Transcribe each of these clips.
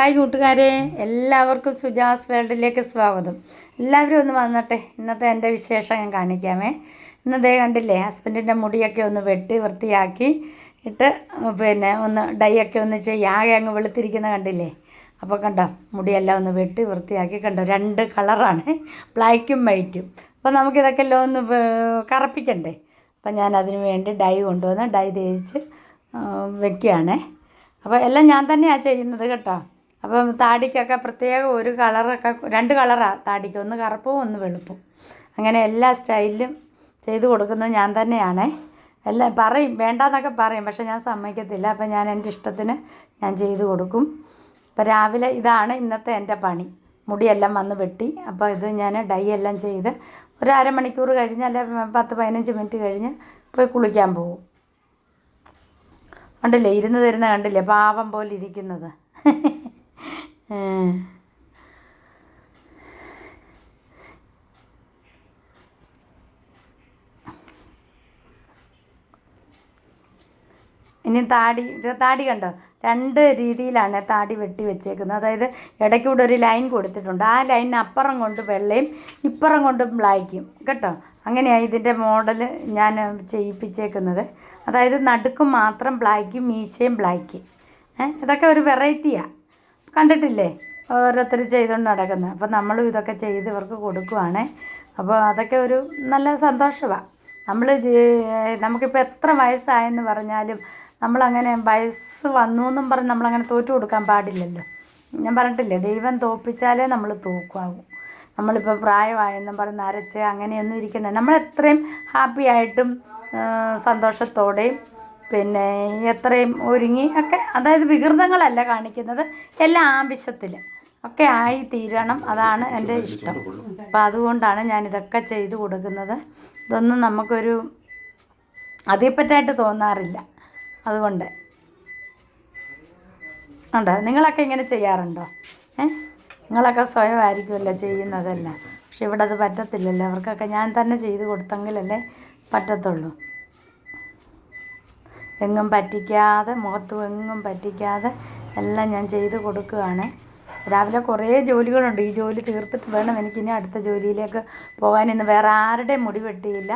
Hi കൂട്ടുകാരെ എല്ലാവർക്കും സുജാസ് വേൾഡിലേക്ക് സ്വാഗതം. എല്ലാവരും ഒന്ന് വന്നട്ടെ ഇന്നത്തെ എന്റെ വിശേഷം ഞാൻ കാണിക്കാമേ. ഇന്നത്തെ കണ്ടില്ലേ ഹസ്ബൻഡിന്റെ മുടിയൊക്കെ ഒന്ന് വെട്ടി വൃത്തിയാക്കി ഇട്ട് പിന്നെ ഒന്ന് ഡൈ ഒക്കെ ഒന്ന് ചെയ്യുക ആകെ അങ്ങ് വെളുത്തിരിക്കുന്ന കണ്ടില്ലേ? അപ്പോൾ കണ്ടോ മുടിയെല്ലാം ഒന്ന് വെട്ടി വൃത്തിയാക്കി കണ്ടോ രണ്ട് കളറാണ് ബ്ലാക്കും വൈറ്റും. അപ്പോൾ നമുക്കിതൊക്കെ എല്ലാം ഒന്ന് കറപ്പിക്കണ്ടേ? അപ്പം ഞാൻ അതിന് വേണ്ടി ഡൈ കൊണ്ടുവന്ന് ഡൈ തേച്ച് വെക്കുകയാണേ. അപ്പോൾ എല്ലാം ഞാൻ തന്നെയാണ് ചെയ്യുന്നത് കേട്ടോ. അപ്പം താടിക്കൊക്കെ പ്രത്യേക ഒരു കളറൊക്കെ രണ്ട് കളറാണ് താടിക്ക്. ഒന്ന് കറുപ്പും ഒന്ന് വെളുപ്പും. അങ്ങനെ എല്ലാ സ്റ്റൈലിലും ചെയ്തു കൊടുക്കുന്നത് ഞാൻ തന്നെയാണ്. എല്ലാം പറയും വേണ്ടാന്നൊക്കെ പറയും പക്ഷെ ഞാൻ സമ്മതിക്കത്തില്ല. അപ്പം ഞാൻ എന്റെ ഇഷ്ടത്തിന് ഞാൻ ചെയ്തു കൊടുക്കും. അപ്പം രാവിലെ ഇതാണ് ഇന്നത്തെ എന്റെ പണി. മുടിയെല്ലാം വന്ന് വെട്ടി. അപ്പോൾ ഇത് ഞാൻ ഡൈ എല്ലാം ചെയ്ത് ഒരു അരമണിക്കൂർ കഴിഞ്ഞ് അല്ലെ പത്ത് പതിനഞ്ച് മിനിറ്റ് കഴിഞ്ഞ് പോയി കുളിക്കാൻ പോകും. കണ്ടില്ലേ? ഇരുന്ന് തരുന്ന കണ്ടില്ലേ? പാവം പോലെ ഇരിക്കുന്നത്. ഇനി താടി താടി കണ്ടോ? രണ്ട് രീതിയിലാണ് താടി വെട്ടി വെച്ചേക്കുന്നത്. അതായത് ഇടയ്ക്കൂടെ ഒരു ലൈൻ കൊടുത്തിട്ടുണ്ട്. ആ ലൈനിന് അപ്പുറം കൊണ്ട് വെള്ളയും ഇപ്പുറം കൊണ്ട് ബ്ലാക്കും. കേട്ടോ? അങ്ങനെയാണ് ഇതിന്റെ മോഡൽ ഞാൻ ചെയ്യിപ്പിച്ചേക്കുന്നത്. അതായത് നടുക്കും മാത്രം ബ്ലാക്കും മീശയും ബ്ലാക്കും. ഇതൊക്കെ ഒരു വെറൈറ്റിയാണ് കണ്ടിട്ടില്ലേ? ഓരോരുത്തർ ചെയ്തുകൊണ്ട് നടക്കുന്നത് അപ്പോൾ നമ്മളും ഇതൊക്കെ ചെയ്ത് ഇവർക്ക് കൊടുക്കുവാണേ. അപ്പോൾ അതൊക്കെ ഒരു നല്ല സന്തോഷമാണ് നമ്മൾ നമുക്കിപ്പോൾ എത്ര വയസ്സായെന്ന് പറഞ്ഞാലും നമ്മളങ്ങനെ വയസ്സ് വന്നു എന്നും പറഞ്ഞ് നമ്മളങ്ങനെ തോറ്റു കൊടുക്കാൻ പാടില്ലല്ലോ. ഞാൻ പറഞ്ഞിട്ടില്ലേ ദൈവം തോപ്പിച്ചാലേ നമ്മൾ തോക്കുമാകും നമ്മളിപ്പോൾ പ്രായമായെന്നും പറഞ്ഞ് നരച്ച് അങ്ങനെയൊന്നും ഇരിക്കണ്ട. നമ്മളെത്രയും ഹാപ്പി ആയിട്ടും സന്തോഷത്തോടെയും പിന്നെ എത്രയും ഒരുങ്ങി ഒക്കെ അതായത് വികൃതങ്ങളല്ല കാണിക്കുന്നത് എല്ലാ ആവശ്യത്തിൽ ഒക്കെ ആയി തീരണം അതാണ് എന്റെ ഇഷ്ടം. അപ്പോൾ അതുകൊണ്ടാണ് ഞാൻ ഇതൊക്കെ ചെയ്തു കൊടുക്കുന്നത്. ഇതൊന്നും നമുക്കൊരു അതേപ്പറ്റായിട്ട് തോന്നാറില്ല. അതുകൊണ്ട്. ഉണ്ടോ? നിങ്ങളൊക്കെ ഇങ്ങനെ ചെയ്യാറുണ്ടോ? ഏ? നിങ്ങളൊക്കെ സ്വയമായിരിക്കുമല്ലോ ചെയ്യുന്നതല്ല. പക്ഷെ ഇവിടെ അത് പറ്റത്തില്ലല്ലോ. അവർക്കൊക്കെ ഞാൻ തന്നെ ചെയ്ത് കൊടുത്തെങ്കിലല്ലേ പറ്റത്തുള്ളൂ. എങ്ങും പറ്റിക്കാതെ മുഖത്തും എങ്ങും പറ്റിക്കാതെ എല്ലാം ഞാൻ ചെയ്ത് കൊടുക്കുകയാണ്. രാവിലെ കുറേ ജോലികളുണ്ട്. ഈ ജോലി തീർത്തിട്ട് വേണം എനിക്കിനി അടുത്ത ജോലിയിലേക്ക് പോകാൻ. ഇന്ന് വേറെ ആരുടെയും മുടി വെട്ടിയില്ല.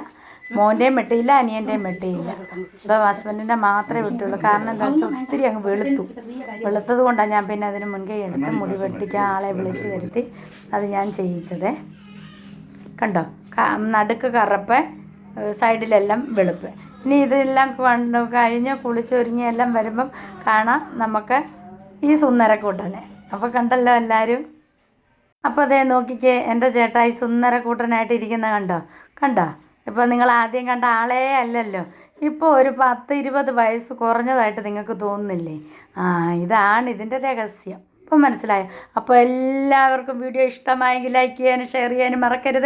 മോന്റെയും വെട്ടിയില്ല അനിയന്റെയും വെട്ടിയില്ല. ഇപ്പോൾ ഹസ്ബൻഡിന്റെ മാത്രമേ വെട്ടുള്ളൂ കാരണം എന്താ വെച്ചാൽ ഒത്തിരി അങ്ങ് വെളുത്തു. വെളുത്തത് കൊണ്ടാണ് ഞാൻ പിന്നെ അതിന് മുൻകൈ എടുത്ത് മുടി വെട്ടിക്കാൻ ആളെ വിളിച്ച് വരുത്തി അത് ഞാൻ ചെയ്യിച്ചതേ. കണ്ടോ? നടുക്ക് കറുപ്പ് സൈഡിലെല്ലാം വെളുപ്പ്. ഇനി ഇതെല്ലാം കണ്ടു കഴിഞ്ഞ് കുളിച്ചൊരുങ്ങി എല്ലാം വരുമ്പം കാണാം നമുക്ക് ഈ സുന്ദരക്കൂട്ടനെ. അപ്പോൾ കണ്ടല്ലോ എല്ലാവരും അപ്പോൾ അതേ നോക്കിക്കേ എന്റെ ചേട്ടായി സുന്ദരക്കൂട്ടനായിട്ട് ഇരിക്കുന്ന കണ്ടോ? കണ്ടോ? ഇപ്പോൾ നിങ്ങൾ ആദ്യം കണ്ട ആളേ അല്ലല്ലോ. ഇപ്പോൾ ഒരു പത്ത് ഇരുപത് വയസ്സ് കുറഞ്ഞതായിട്ട് നിങ്ങൾക്ക് തോന്നുന്നില്ലേ? ആ ഇതാണ് ഇതിന്റെ രഹസ്യം. ഇപ്പം മനസ്സിലായോ? അപ്പോൾ എല്ലാവർക്കും വീഡിയോ ഇഷ്ടമായെങ്കിൽ ലൈക്ക് ചെയ്യാനും ഷെയർ ചെയ്യാനും മറക്കരുത്.